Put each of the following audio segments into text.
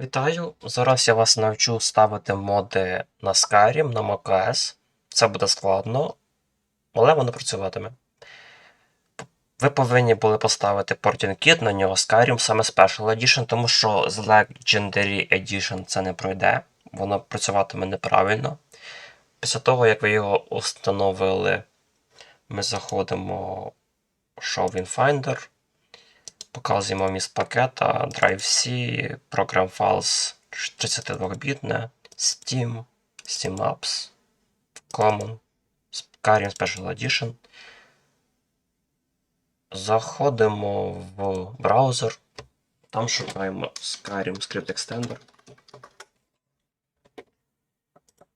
Вітаю! Зараз я вас навчу ставити моди на Skyrim, на macOS. Це буде складно, але воно працюватиме. Ви повинні були поставити Porting Kit на нього Skyrim саме Special Edition, тому що з Legendary Edition це не пройде, воно працюватиме неправильно. Після того, як ви його установили, ми заходимо в Show in Finder. Показуємо вміст пакета, Drive-C, Program Files 32-бітне, Steam, Steam Apps, Common, Skyrim Special Edition. Заходимо в браузер, там шукаємо Skyrim Script Extender.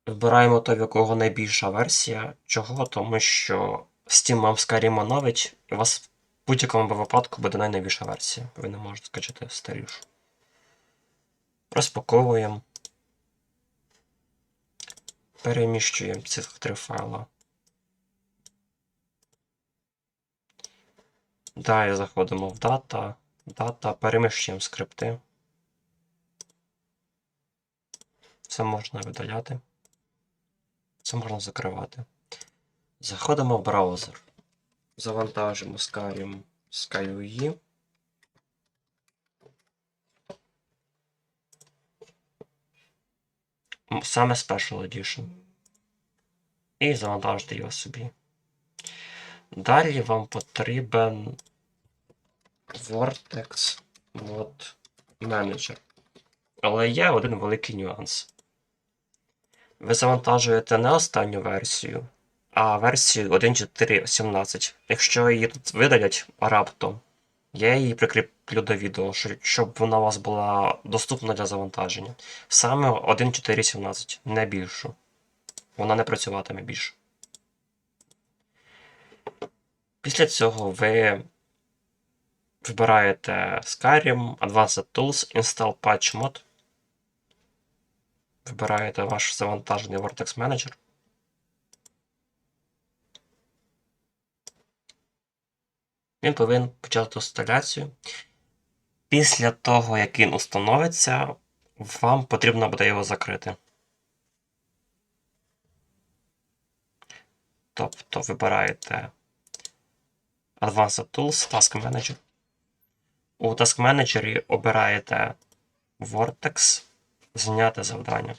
Вибираємо той, в якого найбільша версія. Чого? Тому що Steam вам Skyrim оновить, і у вас будь-якому випадку буде найновіша версія. Ви не можете скачати старішу. Розпаковуємо. Переміщуємо ці три файла. Далі заходимо в дата. Дата, переміщуємо скрипти. Це можна видаляти. Це можна закривати. Заходимо в браузер. Завантажимо Skyrim SkyUI. М, Саме Special Edition. І завантажити його собі. Далі вам потрібен Vortex Mod Manager. Але є один великий нюанс. Ви завантажуєте не останню версію, а версію 1.4.17. Якщо її тут видалять раптом, я її прикріплю до відео, щоб вона у вас була доступна для завантаження. Саме 1.4.17, не більшу. Вона не працюватиме більше. Після цього ви вибираєте Skyrim, Advanced Tools, Install Patch Mod. Вибираєте ваш завантажений Vortex Manager. Він повинен почати інсталяцію. Після того, як він установиться, вам потрібно буде його закрити. Тобто вибираєте Advanced Tools, Task Manager. У Task Manager обираєте Vortex, зняти завдання.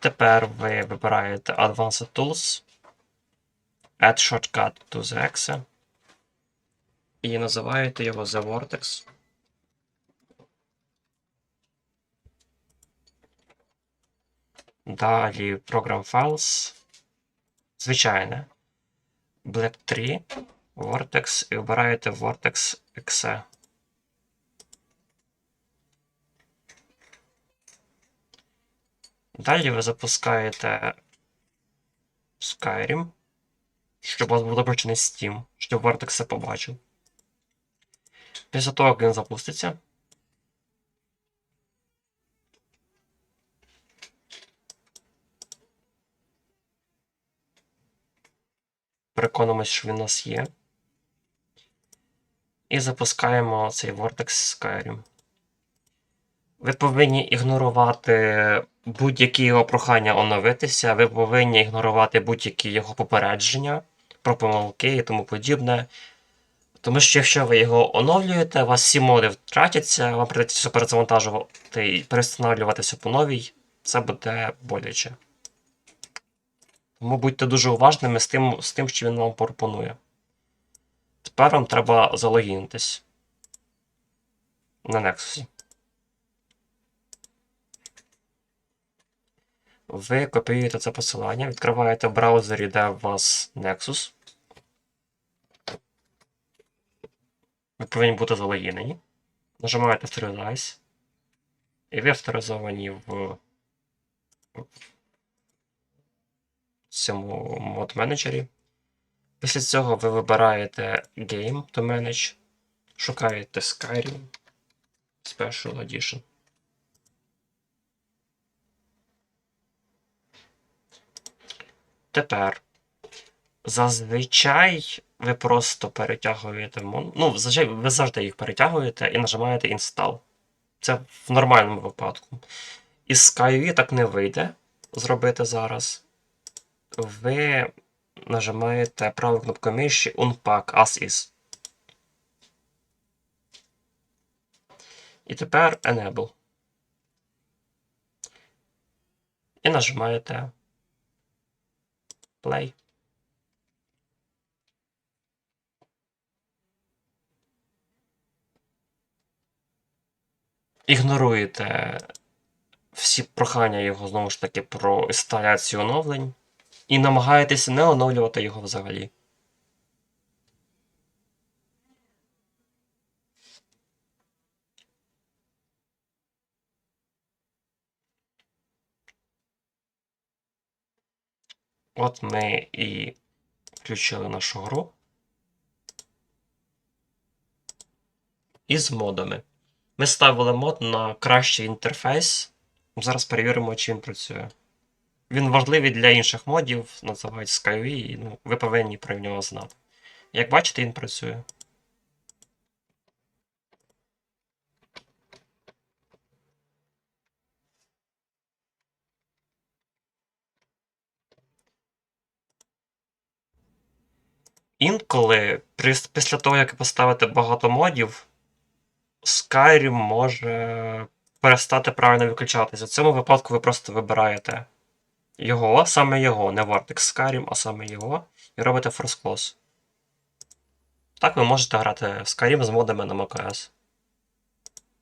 Тепер ви вибираєте Advanced Tools, Add Shortcut to the Exe і називаєте його The Vortex. Далі Program Files. Звичайне. Black 3, Vortex і вибираєте Vortex Exe. Далі ви запускаєте Skyrim, щоб у вас був запущений Steam, щоб Vortex це побачив. Після того, як він запуститься, переконуємось, що він у нас є. І запускаємо цей Vortex Skyrim. Ви повинні ігнорувати будь-які його прохання оновитися, ви повинні ігнорувати будь-які його попередження про помилки і тому подібне. Тому що якщо ви його оновлюєте, у вас всі моди втратяться, вам прийдеться перезавантажувати і перестановлюватися по новій, це буде боляче. Тому будьте дуже уважними з тим, з тим, що він вам пропонує. Тепер вам треба залогінитись на Nexus. Ви копіюєте це посилання, відкриваєте в браузері, де у вас Nexus. Ви повинні бути залогінені. Нажимаєте Authorize. І ви авторизовані в цьому мод менеджері. Після цього ви вибираєте Game to Manage, шукаєте Skyrim Special Edition. Тепер зазвичай ви просто перетягуєте мон... Ну, зазвичай ви завжди їх перетягуєте і нажимаєте Install. Це в нормальному випадку. Із SkyView так не вийде зробити зараз. Ви нажимаєте правою кнопкою миші Unpack as is. І тепер Enable. І нажимаєте Play. Ігноруєте всі прохання його знову ж таки про інсталяцію оновлень і намагаєтеся не оновлювати його взагалі. От ми і включили нашу гру. Із модами. Ми ставили мод на кращий інтерфейс. Зараз перевіримо, чи він працює. Він важливий для інших модів, називають SkyV, і ну, ви повинні про нього знати. Як бачите, він працює. Інколи, після того, як ви поставите багато модів, Skyrim може перестати правильно виключатися. В цьому випадку ви просто вибираєте його, саме його, не Vortex Skyrim, а саме його, і робите First Close. Так ви можете грати в Skyrim з модами на macOS.